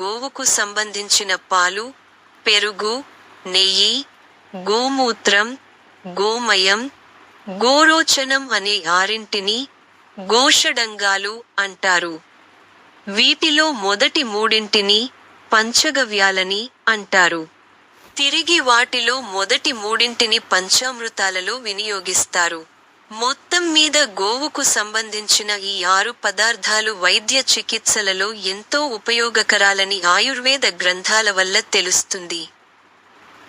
గోవుకు సంబంధించిన పాలు పెరుగు నెయ్యి గోమూత్రం గోమయం గోరోచనం అనే ఆరింటిని గోషడంగాలు అంటారు. వీటిలో మొదటి మూడింటిని పంచగవ్యాలని అంటారు. తిరిగి వాటిలో మొదటి మూడింటిని పంచామృతాలలో వినియోగిస్తారు. మొత్తం మీద గోవుకు సంబంధించిన ఈ ఆరు పదార్థాలు వైద్య చికిత్సలలో ఎంతో ఉపయోగకరాలని ఆయుర్వేద గ్రంథాల వల్ల తెలుస్తుంది.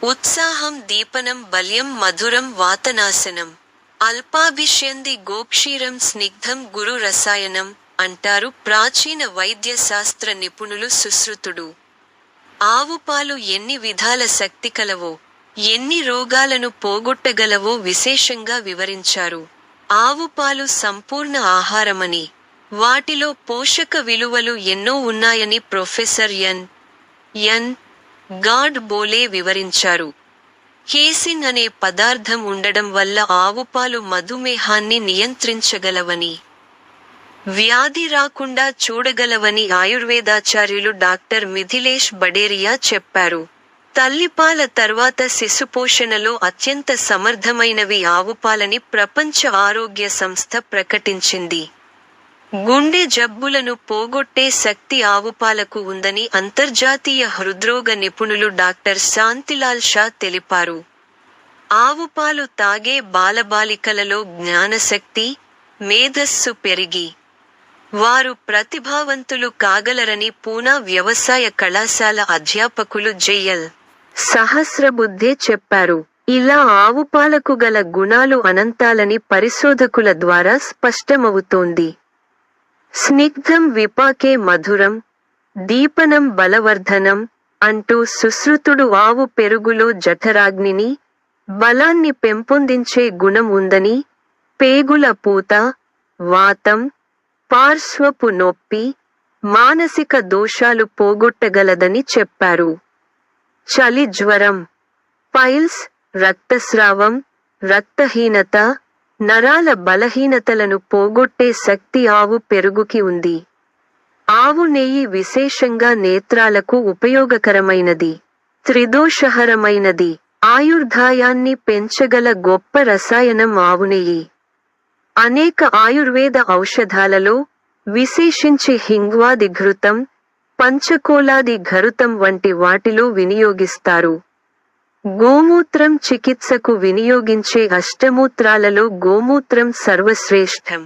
ఉత్సాహం దీపనం బల్యం మధురం వాతనాశనం అల్పాభిష్యంది గోక్షీరం స్నిగ్ధం గురు రసాయనం అంటారు ప్రాచీన వైద్య శాస్త్ర నిపుణులు సుశ్రుతుడు. ఆవు పాలు ఎన్ని విధాల శక్తి కలవో ఎన్ని రోగాలను పోగొట్టగలవో విశేషంగా వివరించారు. ఆవు పాలు సంపూర్ణ ఆహారమని వాటిలో పోషక విలువలు ఎన్నో ఉన్నాయని ప్రొఫెసర్ ఎన్. ఎన్. గాడ్ బోలే వివరించారు. కేసిన్ అనే పదార్థం ఉండడం వల్ల ఆవుపాలు మధుమేహాన్ని నియంత్రించగలవని వ్యాధి రాకుండా చూడగలవని ఆయుర్వేదాచార్యులు డాక్టర్ మిథిలేష్ బడేరియా చెప్పారు. తల్లిపాల తర్వాత శిశుపోషణలో అత్యంత సమర్థమైనవి ఆవుపాలని ప్రపంచ ఆరోగ్య సంస్థ ప్రకటించింది. గుండె జబ్బులను పోగొట్టే శక్తి ఆవుపాలకు ఉందని అంతర్జాతీయ హృద్రోగ నిపుణులు డాక్టర్ శాంతిలాల్ షా తెలిపారు. ఆవుపాలు తాగే బాలబాలికలలో జ్ఞానశక్తి మేధస్సు పెరిగి వారు ప్రతిభావంతులు కాగలరని పూనా వ్యవసాయ కళాశాల అధ్యాపకులు జెఎల్ సహస్రబుద్ధే చెప్పారు. ఇలా ఆవుపాలకు గల గుణాలు అనంతాలని పరిశోధకుల ద్వారా స్పష్టమవుతోంది. స్నిగ్ధం విపాకే మధురం దీపనం బలవర్ధనం అంటూ సుశ్రుతుడు ఆవు పెరుగులో జఠరాగ్నిని బలాన్ని పెంపొందించే గుణం ఉందని పేగుల పూత వాతం పార్శ్వపు నొప్పి మానసిక దోషాలు పోగొట్టగలదని చెప్పారు. చలి జ్వరం పైల్స్ రక్తస్రావం రక్తహీనత నరాల బలహీనతలను పోగొట్టే శక్తి ఆవు పెరుగుకి ఉంది. ఆవు నెయ్యి విశేషంగా నేత్రాలకు ఉపయోగకరమైనది త్రిదోషహరమైనది ఆయుర్దాయాన్ని పెంచగల గొప్ప రసాయనం ఆవు నెయ్యి. అనేక ఆయుర్వేద ఔషధాలలో విశేషించి హింగ్వాది ఘృతం పంచకోలాది ఘరుతం వంటి వాటిలో వినియోగిస్తారు. గోమూత్రం చికిత్సకు వినియోగించే అష్టమూత్రాలలో గోమూత్రం సర్వశ్రేష్టం.